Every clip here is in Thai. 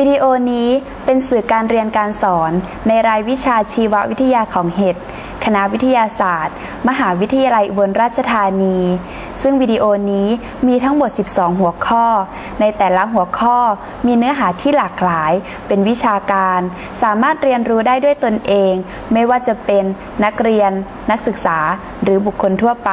วิดีโอนี้เป็นสื่อการเรียนการสอนในรายวิชาชีววิทยาของเห็ด คณะวิทยาศาสตร์ มหาวิทยาลัยอุบลราชธานี ซึ่งวิดีโอนี้มีทั้งหมด 12 หัวข้อ ในแต่ละหัวข้อมีเนื้อหาที่หลากหลาย เป็นวิชาการ สามารถเรียนรู้ได้ด้วยตนเอง ไม่ว่าจะเป็นนักเรียน นักศึกษา หรือบุคคลทั่วไป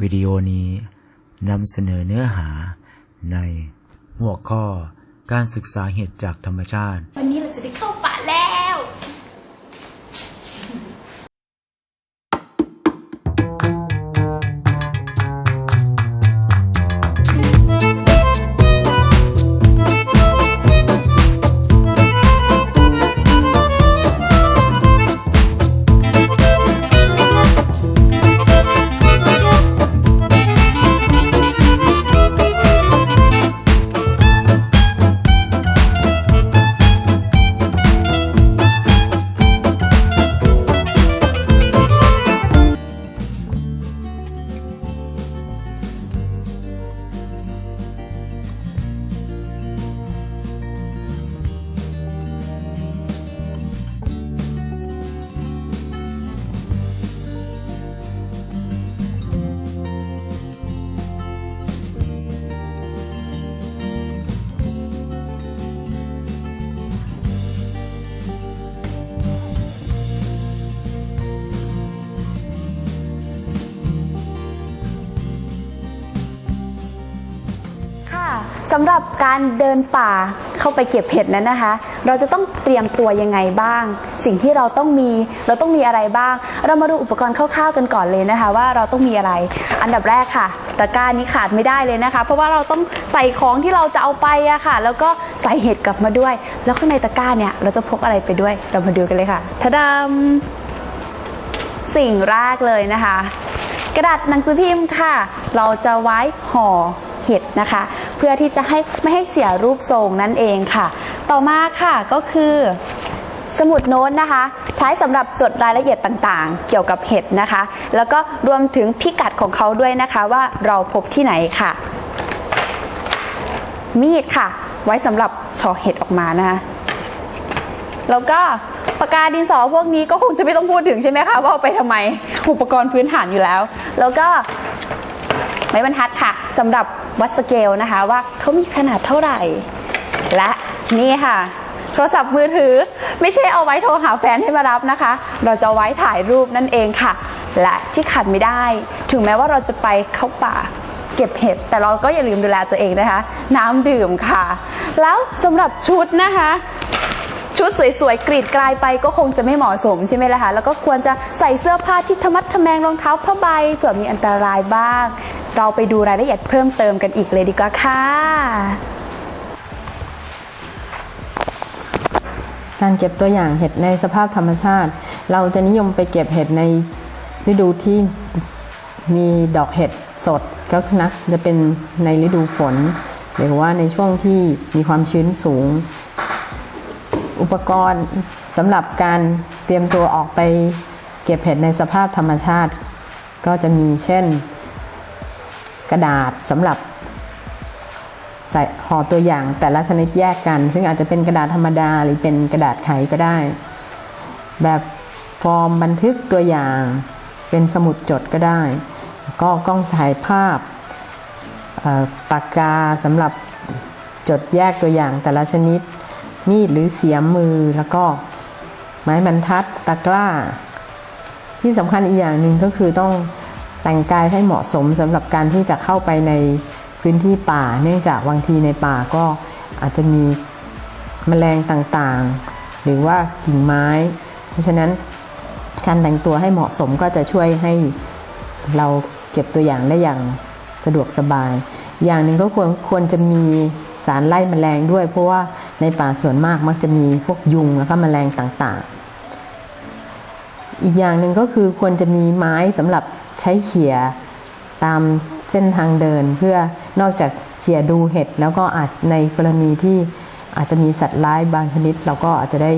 วิดีโอนี้ นำเสนอเนื้อหาในหัวข้อการศึกษาเหตุจากธรรมชาติำหรับการเดินป่าเข้าไปเก็บเห็ดนั้นนะคะ เราจะต้องเตรียมตัวยังไงบ้าง สิ่งที่เราต้องมีเราต้องมีอะไรบ้าง เรามาดูอุปกรณ์คร่าวๆกันก่อนเลยนะคะ ว่าเราต้องมีอะไร อันดับแรกค่ะตะกร้านี้ขาดไม่ได้เลยนะคะ เพราะว่าเราต้องใส่ของที่เราจะเอาไปอะค่ะ แล้วก็ใส่เห็ดกลับมาด้วย แล้วข้างในตะกร้าเนี่ยเราจะพกอะไรไปด้วย เรามาดูกันเลยค่ะทะดามสิ่งแรกเลยนะคะ กระดาษหนังสือพิมพ์ค่ะ เราจะไว้ห่อ เห็ดนะคะ เพื่อที่จะให้ไม่ให้เสียรูปทรงนั่นเองค่ะ ต่อมาค่ะก็คือสมุดโน้ตนะคะ ใช้สำหรับจดรายละเอียดต่างๆ เกี่ยวกับเห็ดนะคะ แล้วก็รวมถึงพิกัดของเขาด้วยนะคะว่าเราพบที่ไหนค่ะ มีดค่ะ ไว้สำหรับเฉอเห็ดออกมานะคะแล้วก็ปากกาดินสอพวกนี้ก็คงจะไม่ต้องพูดถึงใช่ไหมคะว่าเอาไปทำไมอุปกรณ์พื้นฐานอยู่แล้ว แล้วก็ไม้บรรทัดค่ะสำหรับ วัดสเกลนะคะว่าเขามีขนาดเท่าไหร่ และนี่ค่ะ โทรศัพท์มือถือไม่ใช่เอาไว้โทรหาแฟนให้มารับนะคะ เราจะไว้ถ่ายรูปนั่นเองค่ะ และที่ขาดไม่ได้ ถึงแม้ว่าเราจะไปเข้าป่าเก็บเห็ดแต่เราก็อย่าลืมดูแลตัวเองนะคะ น้ำดื่มค่ะ แล้วสำหรับชุดนะคะชุดสวยๆกรีดกลายไปก็คงจะไม่เหมาะสมใช่ไหมล่ะคะแล้วก็ควรจะใส่เสื้อผ้าที่ทมัดทะแมงรองเท้าผ้าใบเผื่อมีอันตรายบ้าง เราไปดูรายละเอียดเพิ่มเติมกันอีกเลยดีกว่าค่ะการเก็บตัวอย่างเห็ดในสภาพธรรมชาติ เราจะนิยมไปเก็บเห็ดในฤดูที่มีดอกเห็ดสดก็คือนะจะเป็นในฤดูฝน หรือว่าในช่วงที่มีความชื้นสูง อุปกรณ์สำหรับการเตรียมตัวออกไปเก็บเห็ดในสภาพธรรมชาติ ก็จะมีเช่น กระดาษสำหรับใส่ห่อตัวอย่างแต่ละชนิดแยกกัน ซึ่งอาจจะเป็นกระดาษธรรมดาหรือเป็นกระดาษไขก็ได้ แบบฟอร์มบันทึกตัวอย่าง เป็นสมุดจดก็ได้ ก็กล้องถ่ายภาพปากกาสำหรับจดแยกตัวอย่างแต่ละชนิด มีดหรือเสียมมือแล้วก็ไม้บรรทัดตะกร้า ที่สำคัญอีกอย่างหนึ่งก็คือต้อง แต่งกายให้เหมาะสมสำหรับการที่จะเข้าไปในพื้นที่ป่า เนื่องจากบางทีในป่าก็อาจจะมีแมลงต่างๆ หรือว่ากิ่งไม้ เพราะฉะนั้นการแต่งตัวให้เหมาะสมก็จะช่วยให้เราเก็บตัวอย่างได้อย่างสะดวกสบาย อย่างหนึ่งก็ควรควรจะมีสารไล่แมลงด้วย เพราะว่าในป่าส่วนมากมักจะมีพวกยุงแล้วก็แมลงต่างๆ อีกอย่างหนึ่งก็คือควรจะมีไม้สำหรับ ใช้เขี่ยตามเส้นทางเดิน เพื่อนอกจากเขี่ยดูเห็ด แล้วก็อาจในกรณีที่อาจจะมีสัตว์ร้ายบางชนิด เราก็อาจจะได้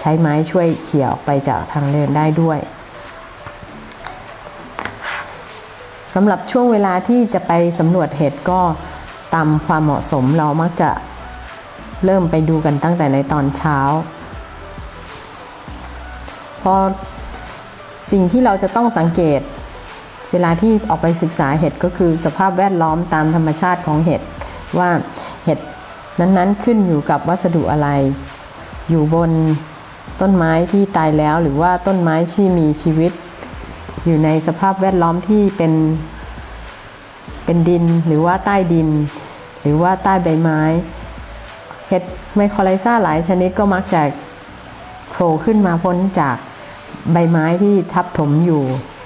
ใช้ไม้ช่วยเขี่ยออกไปจากทางเดินได้ด้วยสำหรับช่วงเวลาที่จะไปสำรวจเห็ดก็ตามความเหมาะสมเรามักจะเริ่มไปดูกันตั้งแต่ในตอนเช้า พอสิ่งที่เราจะต้องสังเกต เวลาที่ออกไปศึกษาเห็ดก็คือสภาพแวดล้อมตามธรรมชาติของเห็ดว่าเห็ดนั้นๆขึ้นอยู่กับวัสดุอะไร อยู่บนต้นไม้ที่ตายแล้วหรือว่าต้นไม้ที่มีชีวิต อยู่ในสภาพแวดล้อมที่เป็นเป็นดินหรือว่าใต้ดิน หรือว่าใต้ใบไม้เห็ดไมโครไลซ่าหลายชนิดก็มักจะโผล่ขึ้นมาพ้นจากใบไม้ที่ทับถมอยู่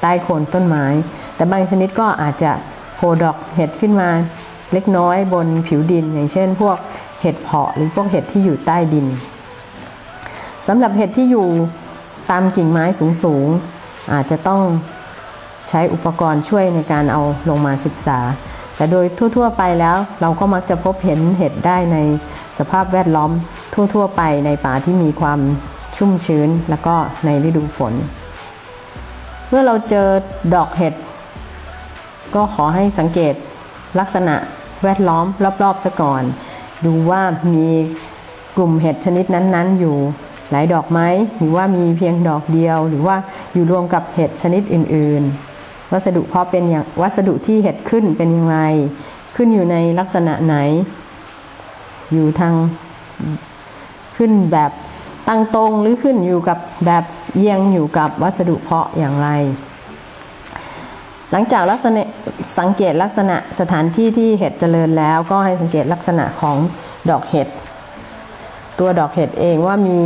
ใต้โคนต้นไม้ แต่บางชนิดก็อาจจะโผล่ดอกเห็ดขึ้นมาเล็กน้อยบนผิวดิน อย่างเช่น พวกเห็ดเพาะหรือพวกเห็ดที่อยู่ใต้ดินสำหรับเห็ดที่อยู่ตามกิ่งไม้สูงๆ อาจจะต้องใช้อุปกรณ์ช่วยในการเอาลงมาศึกษา แต่โดยทั่ว ๆ ไปแล้วเราก็มักจะพบเห็นเห็ดได้ในสภาพแวดล้อมทั่ว ๆ ไปในป่าที่มีความชุ่มชื้น แล้วก็ในฤดูฝน เมื่อเราเจอดอกเห็ด ก็ขอให้สังเกตลักษณะแวดล้อมรอบๆซะก่อน ดูว่ามีกลุ่มเห็ดชนิดนั้นๆ อยู่หลายดอกไหมหรือว่ามีเพียงดอกเดียว หรือว่าอยู่รวมกับเห็ดชนิดอื่น ๆ วัสดุเพาะเป็นอย่างวัสดุที่เห็ดขึ้นเป็นอย่างไร ขึ้นอยู่ในลักษณะไหน อยู่ทางขึ้นแบบตั้งตรงหรือขึ้นอยู่กับแบบ ยังอยู่กับวัสดุเพาะอย่างไร หลังจากลักษณะสังเกตลักษณะสถานที่ที่เห็ดเจริญแล้วก็ให้สังเกตลักษณะของดอกเห็ด ตัวดอกเห็ดเองว่ามี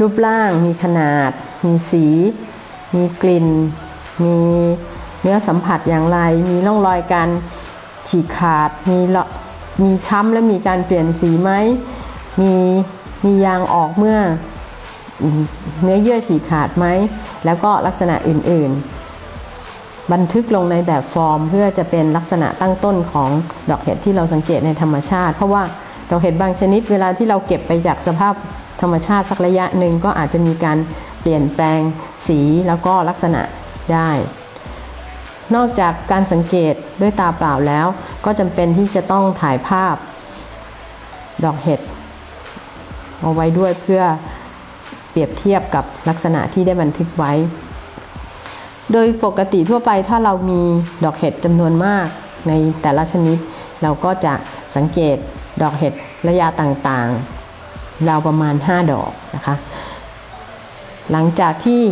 รูปร่าง มีขนาด มีสี มีกลิ่น มีเนื้อสัมผัสอย่างไร มีร่องรอยการฉีกขาด มีมีช้ำและมีการเปลี่ยนสีไหม มีมียางออกเมื่อ เนื้อเยื่อฉีกขาดไหม แล้วก็ลักษณะอื่นๆ บันทึกลงในแบบฟอร์ม เพื่อจะเป็นลักษณะตั้งต้นของดอกเห็ดที่เราสังเกตในธรรมชาติ เพราะว่าดอกเห็ดบางชนิด เวลาที่เราเก็บไปจากสภาพธรรมชาติสักระยะหนึ่งก็อาจจะมีการเปลี่ยนแปลงสีแล้วก็ลักษณะได้ นอกจากการสังเกตด้วยตาเปล่าแล้ว ก็จำเป็นที่จะต้องถ่ายภาพดอกเห็ดเอาไว้ด้วยเพื่อ รียบเทียบกับลักษณะที่ได้บันทึกไว้ โดยปกติทั่วไปถ้าเรามีดอกเห็ดจำนวนมากในแต่ละชนิด เราก็จะสังเกตดอกเห็ดระยะต่างๆ ราวประมาณ 5 ดอกนะคะ หลังจากที่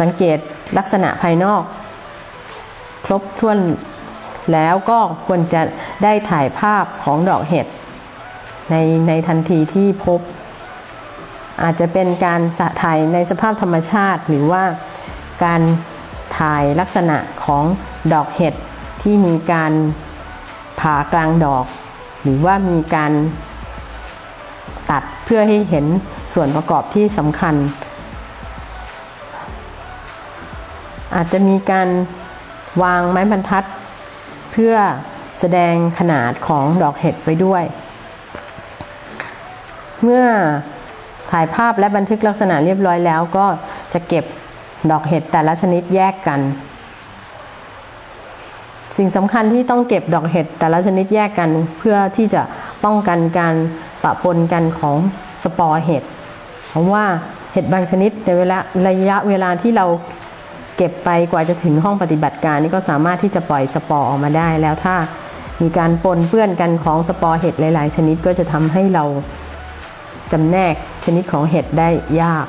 สังเกตลักษณะภายนอก ครบถ้วนแล้วก็ควรจะได้ถ่ายภาพของดอกเห็ด ในในทันทีที่พบ อาจจะเป็นการสะถ่ายในสภาพธรรมชาติ หรือว่าการถ่ายลักษณะของดอกเห็ดที่มีการผ่ากลางดอก หรือว่ามีการตัดเพื่อให้เห็นส่วนประกอบที่สำคัญ อาจจะมีการวางไม้บรรทัด เพื่อแสดงขนาดของดอกเห็ดไปด้วย เมื่อถ่ายภาพและบันทึกลักษณะเรียบร้อยแล้วก็จะเก็บดอกเห็ดแต่ละชนิดแยกกัน สิ่งสำคัญที่ต้องเก็บดอกเห็ดแต่ละชนิดแยกกัน เพื่อที่จะป้องกันการปะปนกันของสปอร์เห็ดเพราะว่าเห็ดบางชนิดในเวลาระยะเวลาที่เราเก็บไปกว่าจะถึงห้องปฏิบัติการนี่ก็สามารถที่จะปล่อยสปอร์ออกมาได้แล้วถ้ามีการปนเปื้อนกันของสปอร์เห็ดหลาย ๆ ชนิดก็จะทำให้เรา จำแนกชนิดของเห็ดได้ยาก